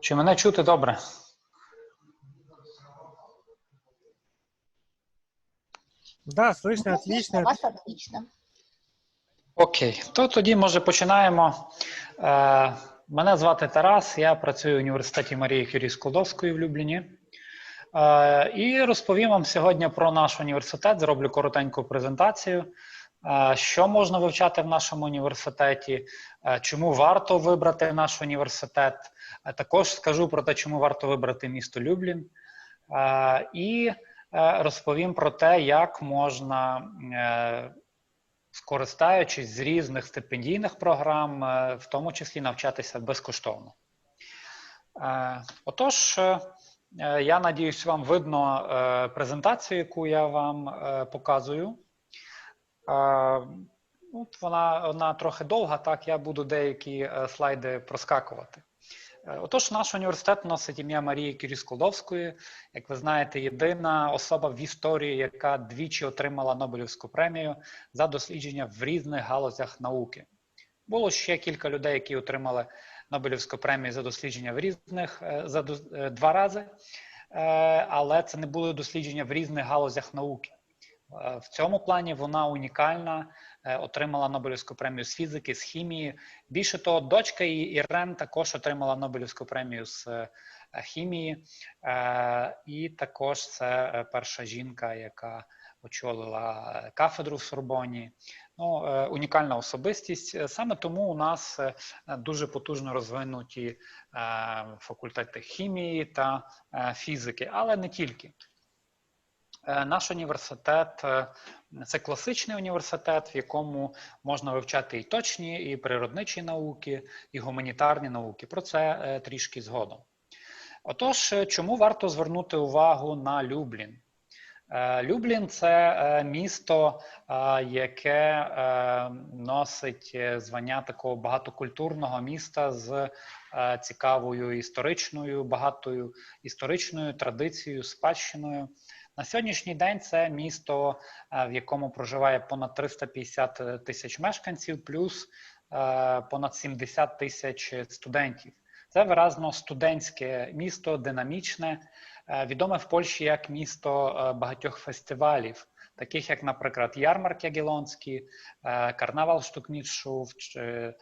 Чи мене чути добре? Да, слышно, отлично. вас отлично. Окей, то тоді, може, починаємо. Е, мене звати Тарас, я працюю в університеті Марії Кюрі Складовської в Любліні. Е, і розповім вам сьогодні про наш університет. Зроблю коротеньку презентацію. Що можна вивчати в нашому університеті, чому варто вибрати наш університет. Також скажу про те, чому варто вибрати місто Люблін. І е, розповім про те, як можна. Е, скористаючись з різних стипендійних програм, е, в тому числі навчатися безкоштовно. Отож, я надіюсь, вам видно презентацію, яку я вам показую. Е, От вона, вона трохи довга, так я буду деякі е, слайди проскакувати. Е, Отож, наш університет носить ім'я Марії Кірі Сколовської. Як ви знаєте, єдина особа в історії, яка двічі отримала Нобелівську премію за дослідження в різних галузях науки. Було ще кілька людей, які отримали Нобелівську премію за дослідження в різних е, за два рази, але це не були дослідження в різних галузях науки. Е, В цьому плані вона унікальна, е, отримала Нобелівську премію з фізики, з хімії. Більше того, дочка її Ірен також отримала Нобелівську премію з е, хімії, і також це перша жінка, яка очолила кафедру в Сорбоні. Ну, унікальна особистість. Саме тому у нас дуже потужно розвинуті факультети хімії та фізики, але не тільки. Е, Наш університет е, це класичний університет, в якому можна вивчати і точні, і природничі науки, і гуманітарні науки. Про це е, трішки згодом. Отож, чому варто звернути увагу на Люблін? Люблін це місто, яке носить звання такого багатокультурного міста з цікавою історичною, багатою історичною традицією, спадщиною. На сьогоднішній день це місто, е, в якому проживає понад 350 тисяч мешканців, плюс е, понад 70 тисяч студентів. Це виразно студентське місто, динамічне, е, відоме в Польщі як місто е, багатьох фестивалів, таких як, наприклад, Ярмарк Ягелонський, е, Карнавал Штукнітшув чи е,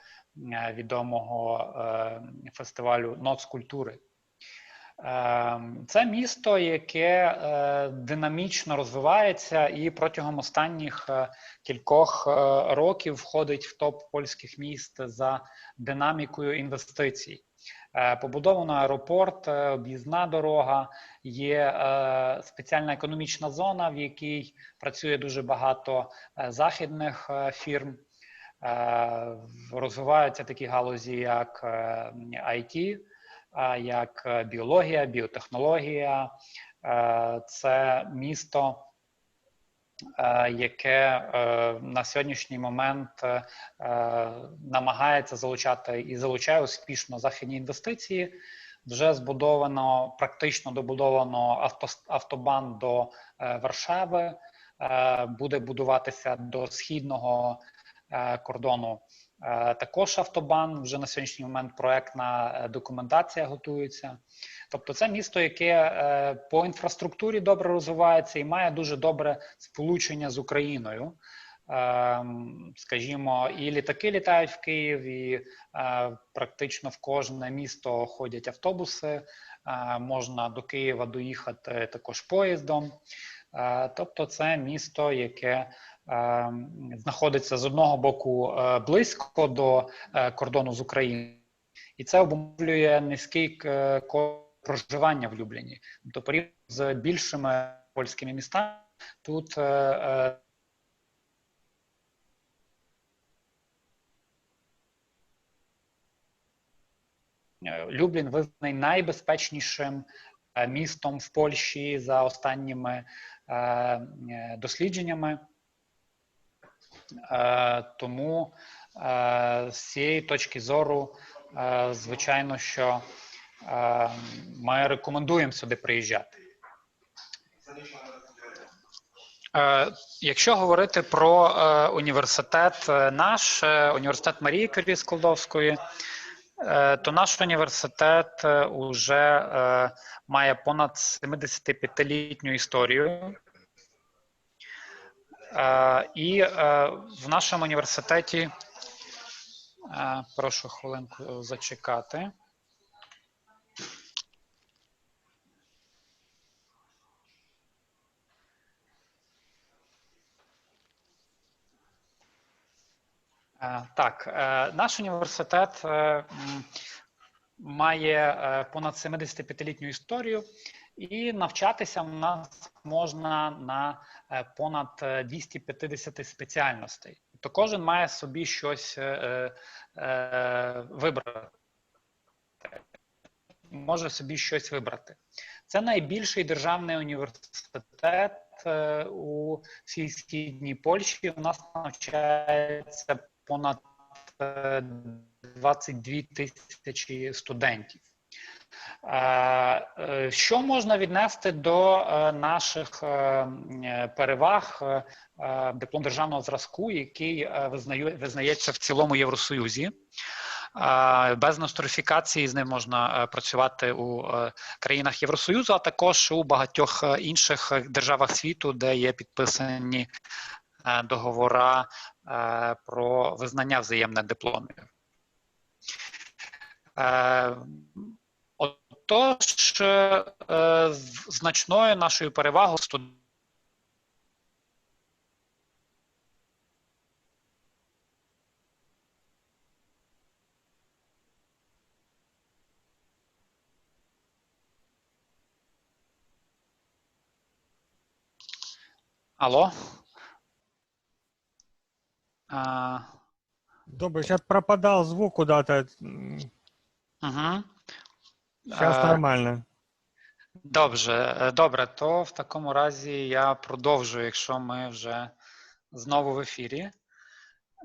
відомого е, фестивалю Ноц культури. Е, Це місто, яке е, динамічно розвивається і протягом останніх е, кількох е, років входить в топ польських міст за динамікою інвестицій. Побудовано аеропорт, об'їзна дорога, є спеціальна економічна зона, в якій працює дуже багато західних фірм. Розвиваються такі галузі, як IT, як е, біологія, біотехнологія. Е, Це місто, е, яке на сьогоднішній момент намагається залучати і залучає успішно західні інвестиції. Вже збудовано практично добудовано автобан до Варшави. Буде будуватися до східного кордону. Е, Також автобан вже на сьогоднішній момент проектна е, документація готується. Тобто, це місто, яке е, по інфраструктурі добре розвивається і має дуже добре сполучення з Україною. Ем, Скажімо, і літаки літають в Київ, і практично в кожне місто ходять автобуси. Можна до Києва доїхати також поїздом. Тобто, це місто, яке знаходиться з одного боку е, близько до е, кордону з Україною, і це обумовлює низький е, ко- проживання в Любліні. Тобто, порівняно з більшими польськими містами, тут е, е, Е, Люблін визнаний найбезпечнішим е, містом в Польщі за останніми е, е, дослідженнями. Е, Тому е, з цієї точки зору, е, звичайно, що ми рекомендуємо сюди приїжджати. Якщо говорити про університет наш, університет Марії Кюрі Сколдовської, то наш університет уже має понад 75-літню історію. І е, в нашому університеті, е, прошу хвилинку зачекати. Е, Так, наш університет має понад 75-літню історію, і навчатися в нас можна на е, понад е, 250 спеціальностей. Тобто кожен має собі щось е, е, вибрати. Може собі щось вибрати. Це найбільший державний університет е, у всій східній Польщі. У нас навчається понад е, 22 тисячі студентів. Е, е, Що можна віднести до е, наших переваг диплом державного зразку, який визнається в цілому Євросоюзі? Без нострифікації з ним можна працювати у країнах Євросоюзу, а також у багатьох інших державах світу, де є підписані договора про визнання взаємне дипломів. Отож, е, значною нашою перевагою студентів Алло? А, Добрый, сейчас пропадал звук куда-то. угу. Сейчас Е, нормально. Добре, е, добре, то в такому разі я продовжую, якщо ми вже знову в ефірі.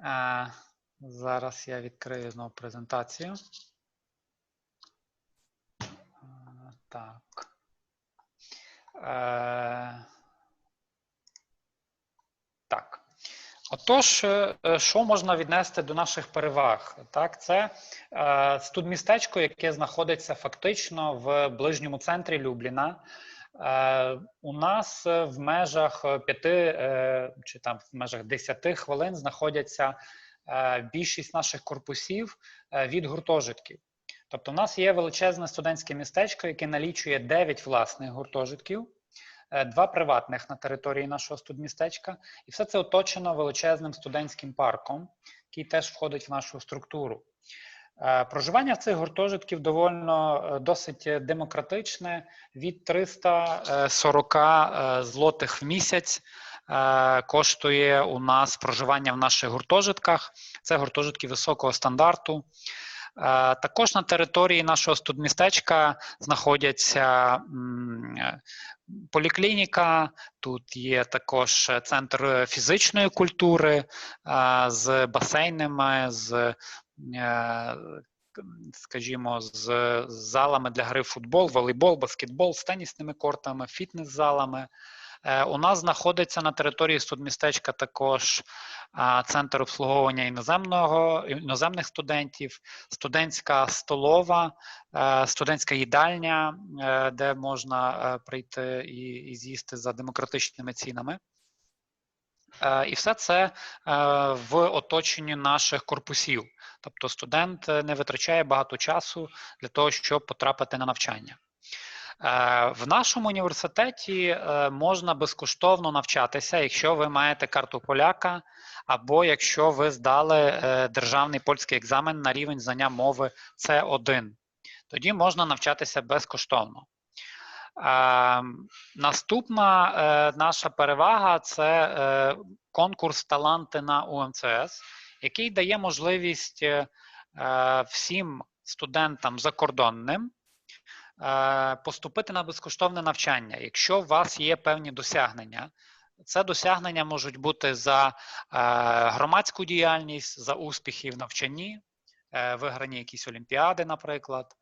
Е, Зараз я відкрию знову презентацію. Так. Так. Отож, е, е, що можна віднести до наших переваг? Так, це е, студмістечко, яке знаходиться фактично в ближньому центрі Любліна. Е, у нас в межах п'яти чи там в межах десяти хвилин знаходяться більшість наших корпусів від гуртожитків. Тобто, у нас є величезне студентське містечко, яке налічує 9 власних гуртожитків, два приватних на території нашого студмістечка, і все це оточено величезним студентським парком, який теж входить в нашу структуру. Е, Проживання в цих гуртожитків довольно е, досить демократичне від 340 е, злотих в місяць. е, Коштує у нас проживання в наших гуртожитках. Це гуртожитки високого стандарту. Е, Також на території нашого студмістечка знаходяться поліклініка. Тут є також центр фізичної культури е, з басейнами, з е, скажімо, з залами для гри в футбол, волейбол, баскетбол, з тенісними кортами, фітнес-залами. Е, У нас знаходиться на території студмістечка також центр обслуговування іноземного, іноземних студентів, студентська столова, е, студентська їдальня, е, де можна прийти і, і з'їсти за демократичними цінами. І все це в оточенні наших корпусів. Тобто студент не витрачає багато часу для того, щоб потрапити на навчання. Е, В нашому університеті е, можна безкоштовно навчатися, якщо ви маєте карту поляка, або якщо ви здали е, державний польський екзамен на рівень знання мови С1. Тоді можна навчатися безкоштовно. Наступна наша перевага це конкурс Таланти на УМЦС, який дає можливість всім студентам закордонним поступити на безкоштовне навчання, якщо у вас є певні досягнення. Це досягнення можуть бути за е, громадську діяльність, за успіхи в навчанні, е, виграні якісь олімпіади, наприклад.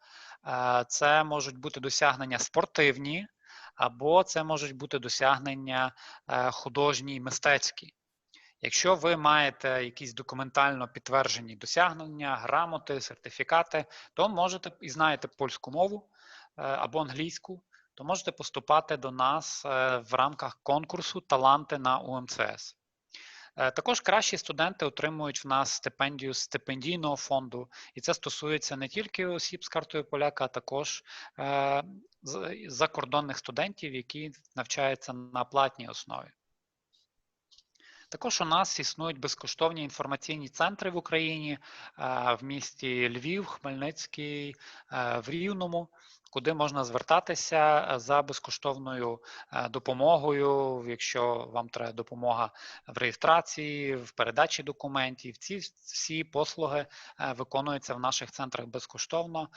Е, Це можуть бути досягнення спортивні, або це можуть бути досягнення е, художні і мистецькі. Якщо ви маєте якісь документально підтверджені досягнення, грамоти, сертифікати, то можете і знаєте польську мову е, або англійську, то можете поступати до нас е, в рамках конкурсу Таланти на УМЦС. Е, Також кращі студенти отримують в нас стипендію з стипендійного фонду, і це стосується не тільки осіб з картою поляка, а також е, закордонних студентів, які навчаються на платній основі. Також у нас існують безкоштовні інформаційні центри в Україні е, в місті Львів, Хмельницький, е, в Рівному, куди можна звертатися е, за безкоштовною допомогою, якщо вам треба допомога в реєстрації, в передачі документів. Ці всі послуги виконуються в наших центрах безкоштовно.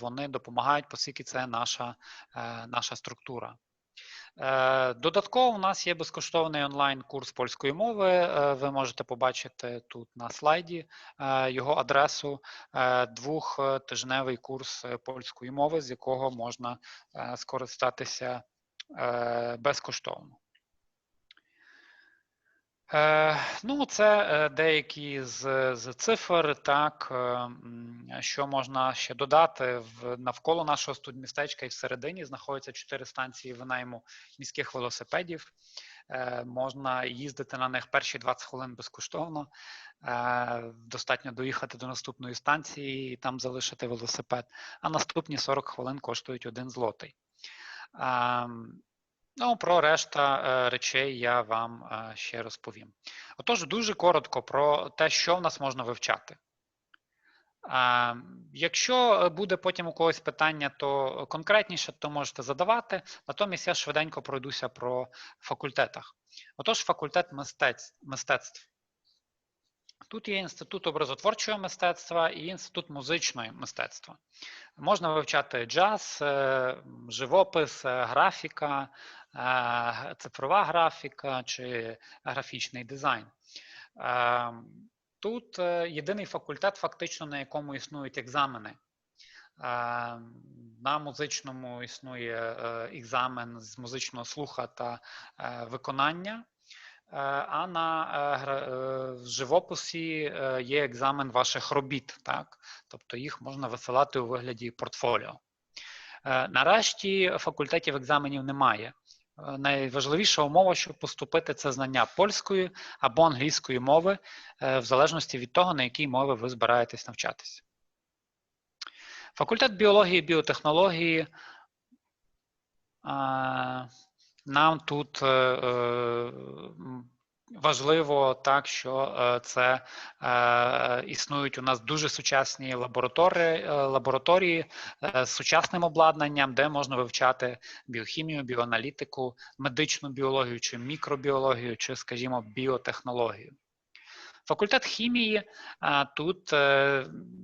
Вони допомагають, оскільки це наша, наша структура. Е, Додатково у нас є безкоштовний онлайн-курс польської мови. Е, Ви можете побачити тут на слайді е, його адресу. Двохтижневий курс польської мови, з якого можна скористатися безкоштовно. Е, Ну, це е, деякі з, з цифр, так, е, що можна ще додати. В, навколо нашого студмістечка і всередині знаходяться чотири станції винайму міських велосипедів. Можна їздити на них перші 20 хвилин безкоштовно. Достатньо доїхати до наступної станції і там залишити велосипед, а наступні 40 хвилин коштують один злотий. Ну, про решта е, речей я вам е, ще розповім. Отож, дуже коротко про те, що в нас можна вивчати. Якщо буде потім у когось питання, то конкретніше, то можете задавати. Натомість я швиденько пройдуся про факультетах. Отож, факультет мистецтв. Тут є інститут образотворчого мистецтва і інститут музичного мистецтва. Можна вивчати джаз, е, живопис, е, графіка, е, цифрова графіка чи графічний дизайн. Тут е, єдиний факультет, фактично, на якому існують екзамени. На музичному існує е, екзамен з музичного слуха та е, виконання. А на живописі є екзамен ваших робіт, так? тобто їх можна висилати у вигляді портфоліо. Нарешті факультетів екзаменів немає. Найважливіша умова, щоб поступити, це знання польської або англійської мови, е, в залежності від того, на якій мові ви збираєтесь навчатись. Факультет біології і біотехнології. е, Нам тут е, важливо так, що е, це е, існують у нас дуже сучасні лабораторії, е, лабораторії е, з сучасним обладнанням, де можна вивчати біохімію, біоаналітику, медичну біологію чи мікробіологію, чи, скажімо, біотехнологію. Факультет хімії тут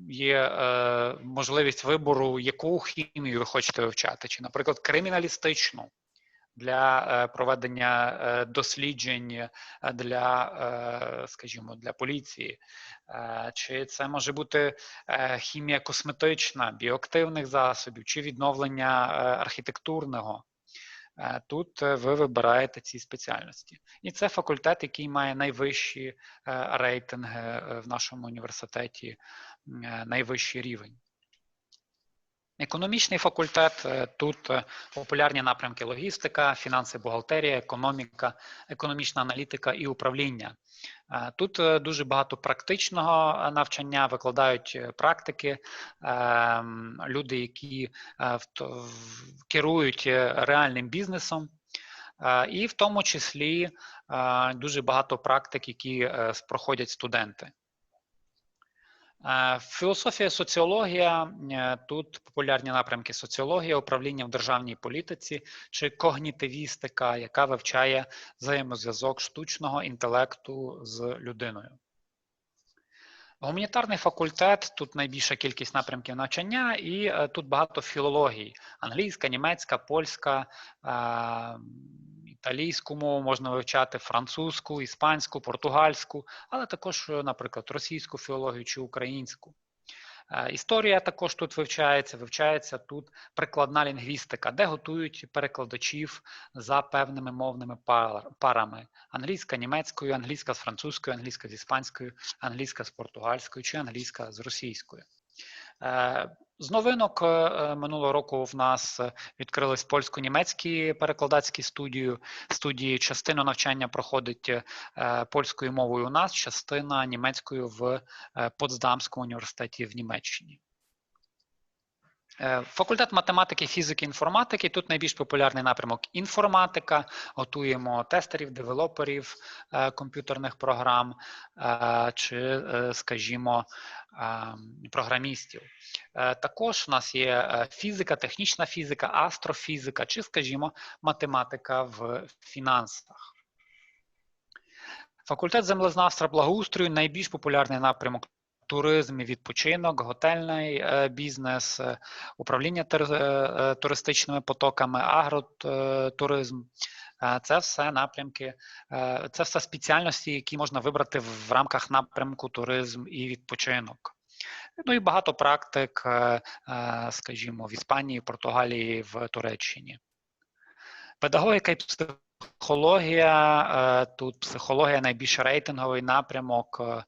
є можливість вибору, яку хімію ви хочете вивчати, чи, наприклад, криміналістичну для е, проведення е, досліджень е, для, скажімо, для поліції, чи це може бути хімія косметична, біоактивних засобів, чи відновлення архітектурного. Тут ви вибираєте ці спеціальності. І це факультет, який має найвищі рейтинги в нашому університеті, найвищий рівень. Економічний факультет е, тут е, популярні напрямки логістика, фінанси, бухгалтерія, економіка, економічна аналітика і управління. Е, Тут дуже багато практичного навчання, викладають практики, люди, які керують реальним бізнесом. І в тому числі дуже багато практик, які проходять студенти. Філософія, соціологія е, тут популярні напрямки соціологія, управління в державній політиці чи когнітивістика, яка вивчає взаємозв'язок штучного інтелекту з людиною. Гуманітарний факультет тут найбільша кількість напрямків навчання, і е, тут багато філологій: англійська, німецька, польська, італійську мову можна вивчати, французьку, іспанську, португальську, але також, е, наприклад, російську філологію чи українську. Е, Історія також тут вивчається, вивчається тут прикладна лінгвістика, де готують перекладачів за певними мовними парами: англійська німецькою, англійська з французькою, англійська з іспанською, англійська з португальською чи англійська з російською. Е, З новинок е, минулого року в нас е, відкрились польсько-німецькі перекладацькі студії. Студії частину навчання проходить е, польською мовою у нас, частина німецькою в е, Потсдамському університеті в Німеччині. Е, Факультет математики, фізики, інформатики. Тут найбільш популярний напрямок інформатика. Готуємо тестерів, девелоперів е, комп'ютерних програм е, чи, скажімо, програмістів. Також у нас є фізика, технічна фізика, астрофізика чи, скажімо, математика в фінансах. Факультет землезнавства благоустрою найбільш популярний напрямок туризм і відпочинок, готельний е, бізнес, е, управління е, туристичними потоками, агротуризм. Це все напрямки, це все спеціальності, які можна вибрати в рамках напрямку туризм і відпочинок. Ну і багато практик, скажімо, в Іспанії, Португалії, в Туреччині. Педагогіка і психологія. Е, Тут психологія найбільш рейтинговий напрямок е,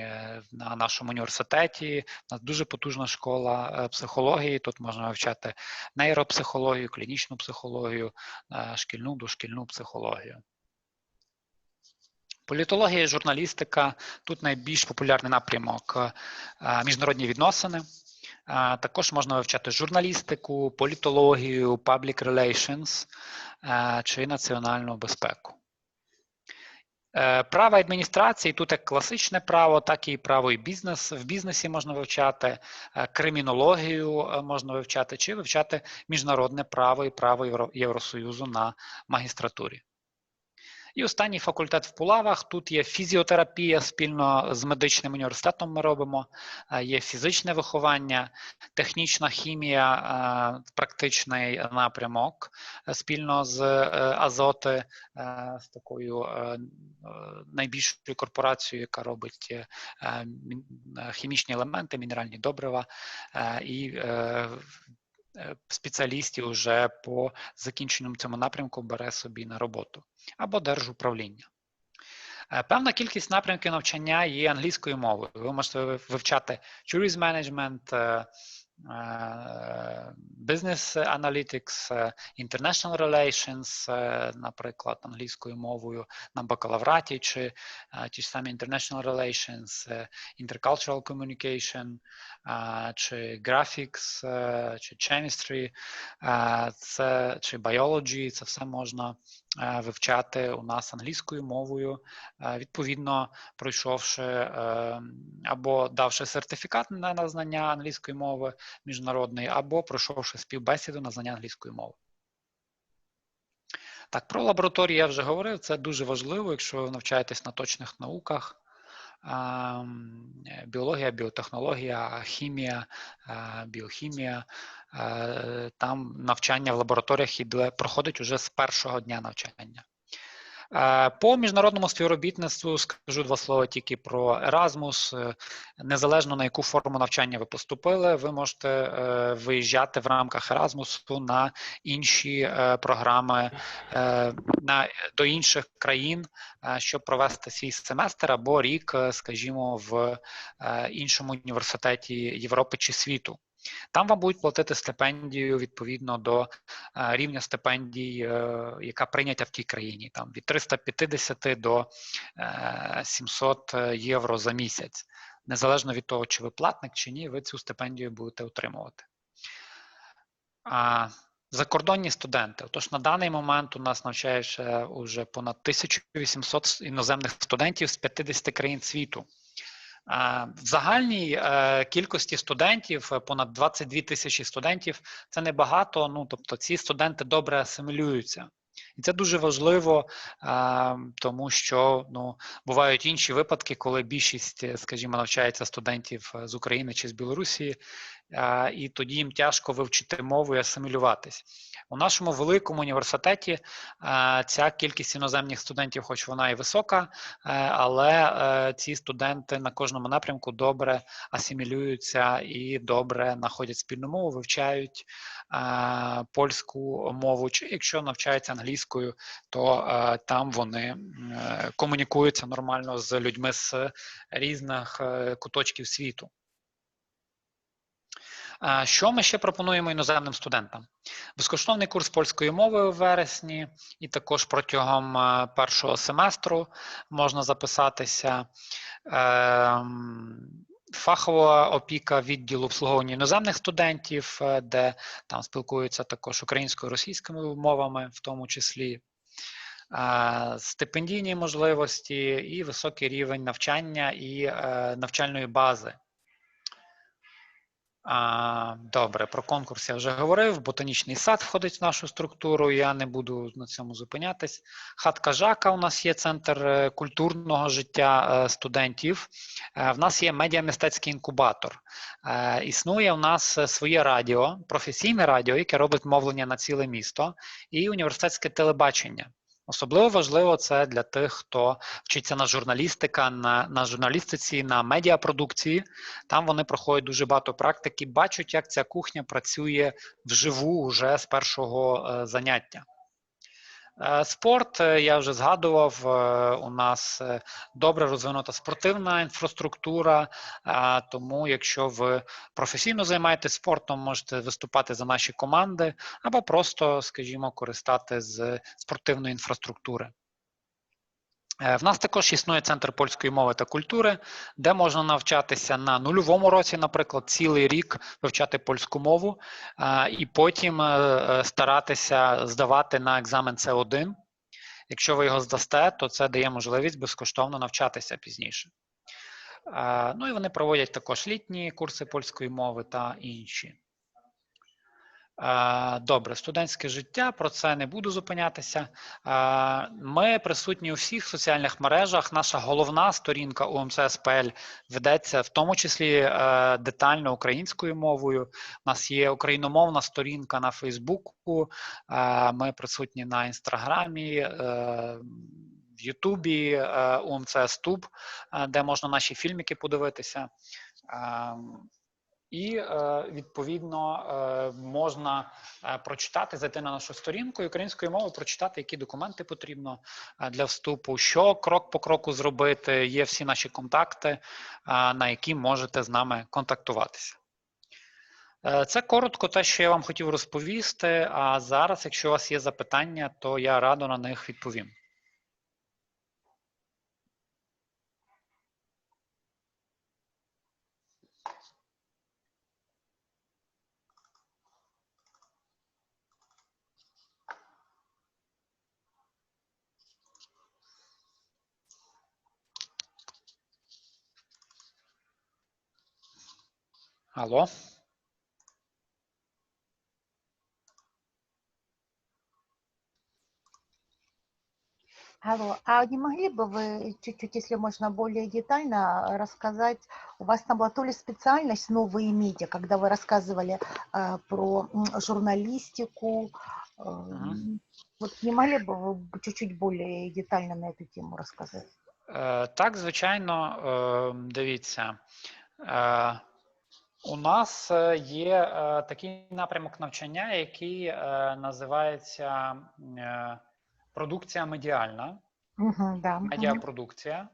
е, на нашому університеті. У нас дуже потужна школа психології. Тут можна вивчати нейропсихологію, клінічну психологію, шкільну, дошкільну психологію. Політологія і журналістика. Тут найбільш популярний напрямок міжнародні відносини. Також можна вивчати журналістику, політологію, public relations е, чи національну безпеку. Е, Право адміністрації тут як класичне право, так і право і бізнес. В бізнесі можна вивчати е, кримінологію, можна вивчати, чи вивчати міжнародне право і право Євро- Євросоюзу на магістратурі. І останній факультет в Пулавах. Тут є фізіотерапія спільно з медичним університетом. Ми робимо, е, є фізичне виховання, технічна хімія, е, практичний напрямок е, спільно з Азоти, з такою найбільшою корпорацією, яка робить хімічні елементи, мінеральні добрива і спеціалістів вже по закінченню цьому напрямку бере собі на роботу або держуправління. Е, Певна кількість напрямків навчання є англійською мовою. Ви можете вивчати tourism management, е, е, business analytics, е, international relations, е, наприклад, англійською мовою на бакалавраті, чи е, ті ж самі international relations, е, intercultural communication, е, чи graphics, е, чи chemistry, е, це, чи biology, це все можна е, вивчати у нас англійською мовою, е, відповідно пройшовши е, або давши сертифікат на на знання англійської мови міжнародної, або пройшовши співбесіду на знання англійської мови. Так, про лабораторії я вже говорив, це дуже важливо, якщо ви навчаєтесь на точних науках. Ем, е, Біологія, біотехнологія, хімія, е, біохімія. Е, Там навчання в лабораторіях іде, проходить уже з першого дня навчання. Е, По міжнародному співробітництву скажу два слова тільки про Erasmus. Е, Незалежно на яку форму навчання ви поступили, ви можете виїжджати в рамках Erasmus на інші програми на, до інших країн, щоб провести свій семестр або рік, скажімо, в іншому університеті Європи чи світу. Там вам будуть платити стипендію відповідно до е, рівня стипендій, е, яка прийнята в тій країні, там від 350 до е, 700 євро за місяць. Незалежно від того, чи ви платник чи ні, ви цю стипендію будете отримувати. А, Закордонні студенти. Отож, на даний момент у нас навчає ще уже понад 1800 іноземних студентів з 50 країн світу. В загальній е, кількості студентів е, понад 22 тисячі студентів це небагато. Ну тобто, ці студенти добре асимілюються. І це дуже важливо, тому що ну, бувають інші випадки, коли більшість, е, скажімо, навчається студентів е, з України чи з Білорусі, е, і тоді їм тяжко вивчити мову і асимілюватись. У нашому великому університеті ця кількість іноземних студентів, хоч вона і висока, е, але е, ці студенти на кожному напрямку добре асимілюються і добре знаходять спільну мову, вивчають польську мову, чи якщо навчаються англійською, то е, там вони комунікуються нормально з людьми з різних куточків світу. Що ми ще пропонуємо іноземним студентам? Безкоштовний курс польської мови у вересні, і також протягом е, першого семестру можна записатися. Ем, Фахова опіка відділу обслуговування іноземних студентів, е, де там спілкуються також українською російськими мовами, в тому числі е, стипендійні можливості і високий рівень навчання і навчальної бази. Добре, про конкурс я вже говорив. Ботанічний сад входить в нашу структуру. Я не буду на цьому зупинятись. Хатка Жака у нас є центр е, культурного життя е, студентів. Е, В нас є медіамистецький інкубатор. Існує у нас своє радіо, професійне радіо, яке робить мовлення на ціле місто, і університетське телебачення. Особливо важливо це для тих, хто вчиться на журналістика, на, на журналістиці, на медіапродукції. Там вони проходять дуже багато практики, бачать, як ця кухня працює вживу вже з першого е, заняття. Е, Спорт, е, я вже згадував, е, у нас добре розвинута спортивна інфраструктура, тому якщо ви професійно займаєтесь спортом, можете виступати за наші команди або просто, скажімо, користати з спортивної інфраструктури. Е, В нас також існує центр польської мови та культури, де можна навчатися на нульовому році, наприклад, цілий рік вивчати польську мову, е, і потім е, старатися здавати на екзамен С1. Якщо ви його здасте, то це дає можливість безкоштовно навчатися пізніше. Ну і вони проводять також літні курси польської мови та інші. Добре, студентське життя, про це не буду зупинятися. Ми присутні у всіх соціальних мережах. Наша головна сторінка УМЦСПЛ ведеться в тому числі е, детально українською мовою. У нас є україномовна сторінка на Фейсбуку. Е, Ми присутні на інстаграмі. е, В Ютубі УМЦС Туб, е, де можна наші фільмики подивитися. І е, відповідно е, можна е, прочитати, зайти на нашу сторінку і українською мовою, прочитати, які документи потрібно для вступу, що крок по кроку зробити. Є всі наші контакти, на які можете з нами контактуватися. Це коротко те, що я вам хотів розповісти. А зараз, якщо у вас є запитання, то я радо на них відповім. Алло? Алло, а не могли бы вы чуть-чуть, если можно, более детально рассказать? У вас там была то ли специальность новые медиа, когда вы рассказывали э, про журналистику. э, Мгм. Вот не могли бы вы чуть-чуть более детально на эту тему рассказать? Е, Так, звичайно, е, дивіться. У нас е, є е, такий напрямок навчання, який е, називається е, продукція медіальна, да. медіапродукція.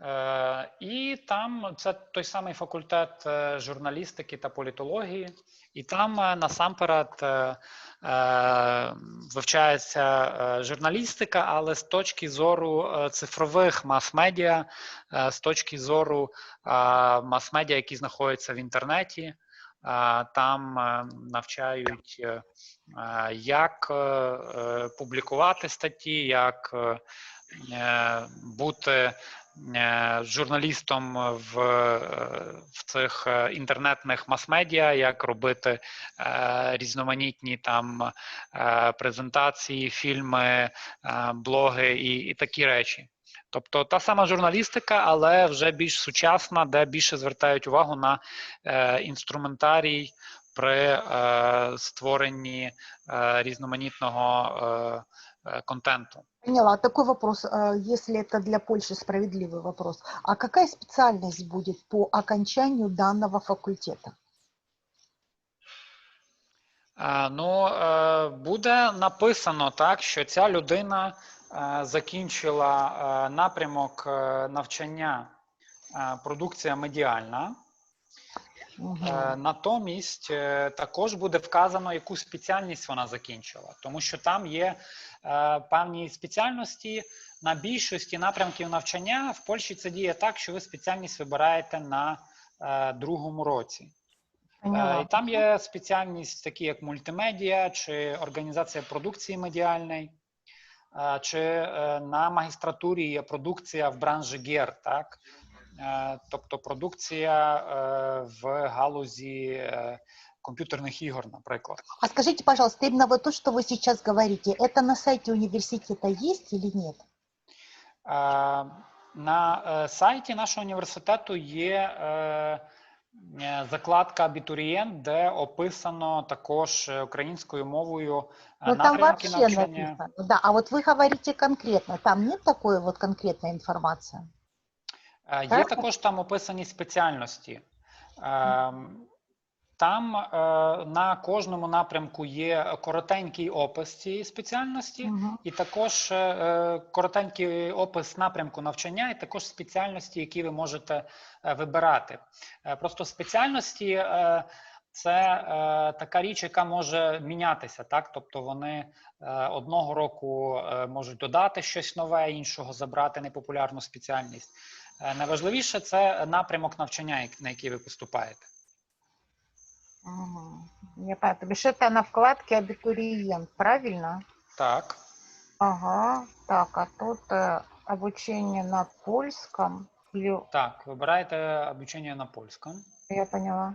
Е, І там це той самий факультет журналістики та політології, і там е, насамперед е, е, вивчається журналістика, але з точки зору цифрових мас-медіа, з точки зору мас-медіа, які знаходяться в інтернеті. Там навчають, як публікувати статті, як бути журналістом в, е, в цих е, інтернетних мас-медіа, як робити е, різноманітні там е, презентації, фільми, е, блоги і, і такі речі. Тобто та сама журналістика, але вже більш сучасна, де більше звертають увагу на е, інструментарій при е, створенні е, різноманітного е, е, контенту. Поняла. Такой вопрос, э, если это для Польши справедливый вопрос. А какая специальность будет по окончанию данного факультета? Е, Ну, е, буде написано так, що ця людина е, закінчила е, напрямок е, навчання е, продукція медіальна. Е, Натомість е, також буде вказано, яку спеціальність вона закінчила, тому що там є е, певні спеціальності на більшості напрямків навчання. В Польщі це діє так, що ви спеціальність вибираєте на другому році. І там є спеціальність, такі як мультимедіа чи організація продукції медіальної, чи на магістратурі є продукція в бранжі гер, так? Е, Тобто продукція е, в галузі е, комп'ютерних ігор, наприклад. А скажите, пожалуйста, именно вот то, что вы сейчас говорите, это на сайте университета есть или нет? Е, На е, сайті нашого університету є е, е, закладка абітурієнт, де описано також е, українською мовою е, Ну, там напрямки вообще навчання. написано. Да, а вот вы говорите конкретно, там нет такой вот конкретной информации? Е, Є також там описані спеціальності. Ем, Там е, на кожному напрямку є коротенький опис цієї спеціальності, і також е, коротенький опис напрямку навчання, і також спеціальності, які ви можете е, вибирати. Е, Просто спеціальності е, це е, така річ, яка може мінятися, так? Тобто вони е, одного року е, можуть додати щось нове, іншого забрати непопулярну спеціальність. Е, Найважливіше це напрямок навчання, на який ви поступаєте. Мгм. Я поняла. Тобі ще это на вкладке абітурієнт, правильно? Так. Ага, так, а тут э, обучение на польском, Так, вибираєте обучення на польському. я поняла.